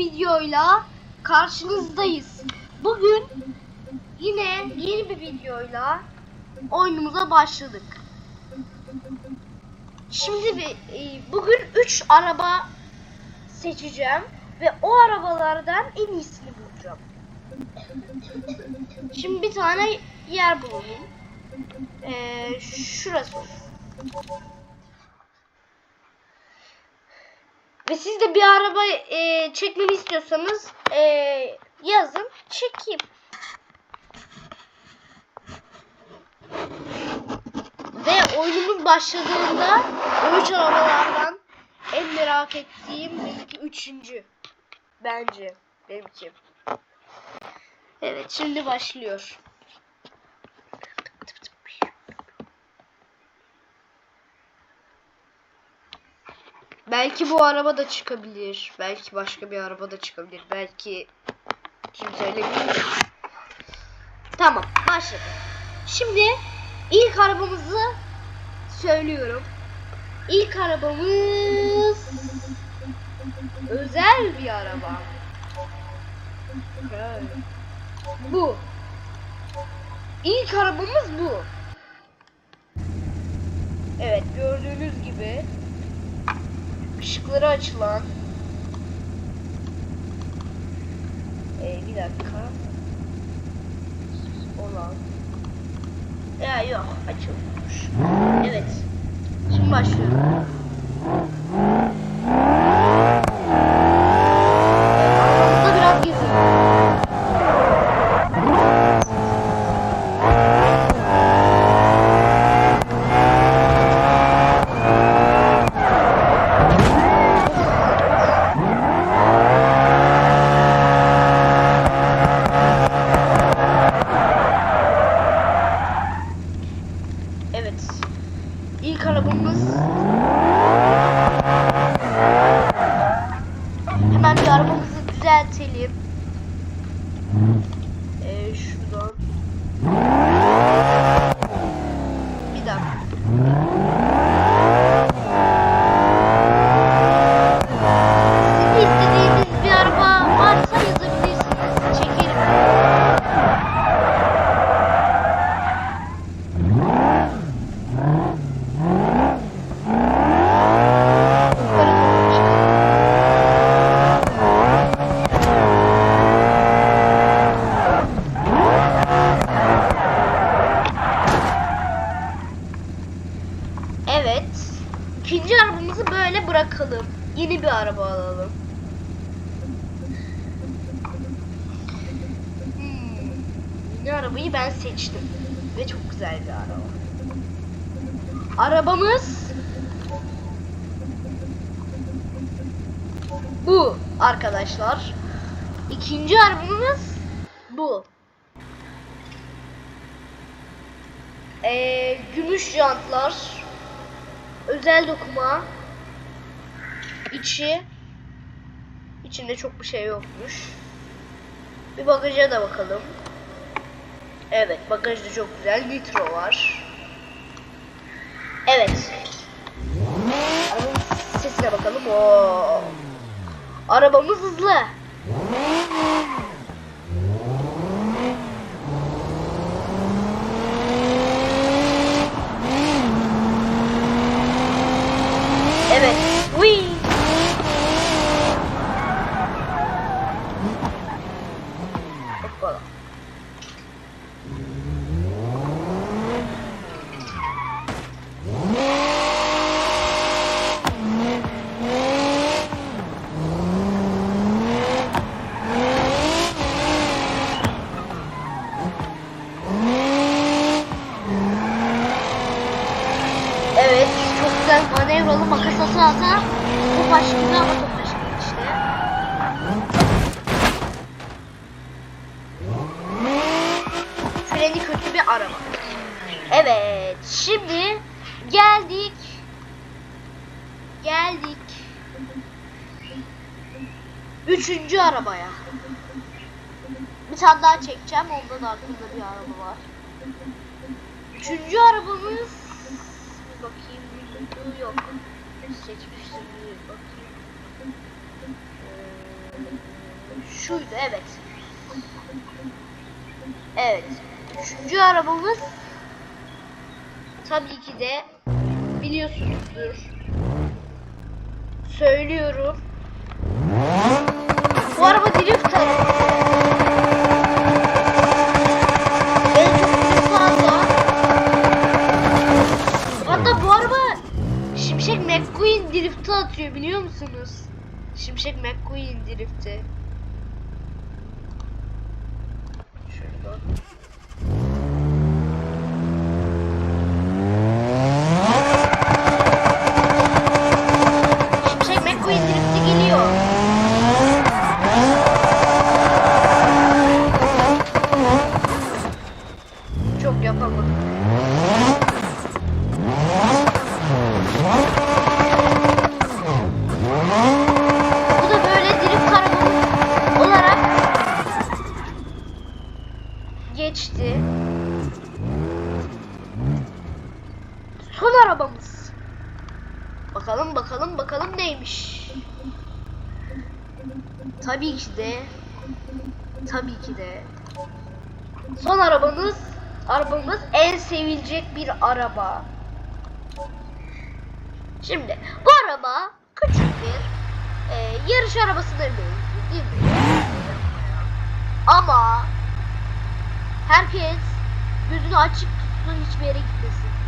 videoyla karşınızdayız. Bugün yine yeni bir videoyla oyunumuza başladık. Şimdi e, bugün 3 araba seçeceğim ve o arabalardan en iyisini bulacağım. Şimdi bir tane yer bulalım. Ee, şurası. Ve siz de bir araba e, çekmemi istiyorsanız e, yazın çekeyim. Ve oyunumuz başladığında üç arabalardan en merak ettiğim benimki üçüncü. Bence benimki. Evet şimdi başlıyor. Belki bu araba da çıkabilir. Belki başka bir araba da çıkabilir. Belki kim söylemiyor. Tamam başladı. Şimdi ilk arabamızı söylüyorum. İlk arabamız özel bir araba. Bu. İlk arabamız bu. Evet gördüğünüz gibi ışıkları açılan. Ee, bir dakika. Olan. Ya yok açılmış evet. Şimdi başlıyorum Arabamızda biraz gezelim Evet. İlk arabamız Hemen bir arabamızı düzeltelim. Ee, şuradan. Bir dakika. Sizin istediğiniz bir araba varsa yazabilirsiniz. Çekerim. Yukarı doğru çıkalım. Evet. İkinci arabamızı böyle bırakalım. Yeni bir araba alalım. Hmm. Yeni arabayı ben seçtim. Ve çok güzel bir araba. Arabamız bu arkadaşlar. İkinci arabamız bu. Ee, gümüş jantlar, özel dokuma, içi, içinde çok bir şey yokmuş. Bir bagaja da bakalım. Evet, bagaj da çok güzel. Nitro var. Evet. Arabanın sesine bakalım. Oo. Arabamız hızlı. Evet, çok güzel manevralı makas ata ata Topaş gibi ama Freni kötü bir araba. Evet, şimdi geldik. Geldik. Üçüncü arabaya. Bir tane daha çekeceğim. Onda da aklımda bir araba var. Üçüncü arabamız bakayım bu yok. Seçmiştim bir bakayım. Ee, Şuydu evet. Evet. Üçüncü arabamız tabii ki de biliyorsunuzdur. Söylüyorum. Bu araba drift arabası. Şimşek McQueen drift'i atıyor biliyor musunuz? Şimşek McQueen drifti. Şurada. Şimşek McQueen drifti geliyor. Çok yapamadım. Bu da böyle drift arabamız olarak geçti. Son arabamız. Bakalım bakalım bakalım neymiş. Tabii ki de tabii ki de son arabamız arabamız en sevilecek bir araba. Şimdi bu araba küçük bir e, yarış arabasına benziyor değil mi? Ama herkes gözünü açık tutsun hiçbir yere gitmesin.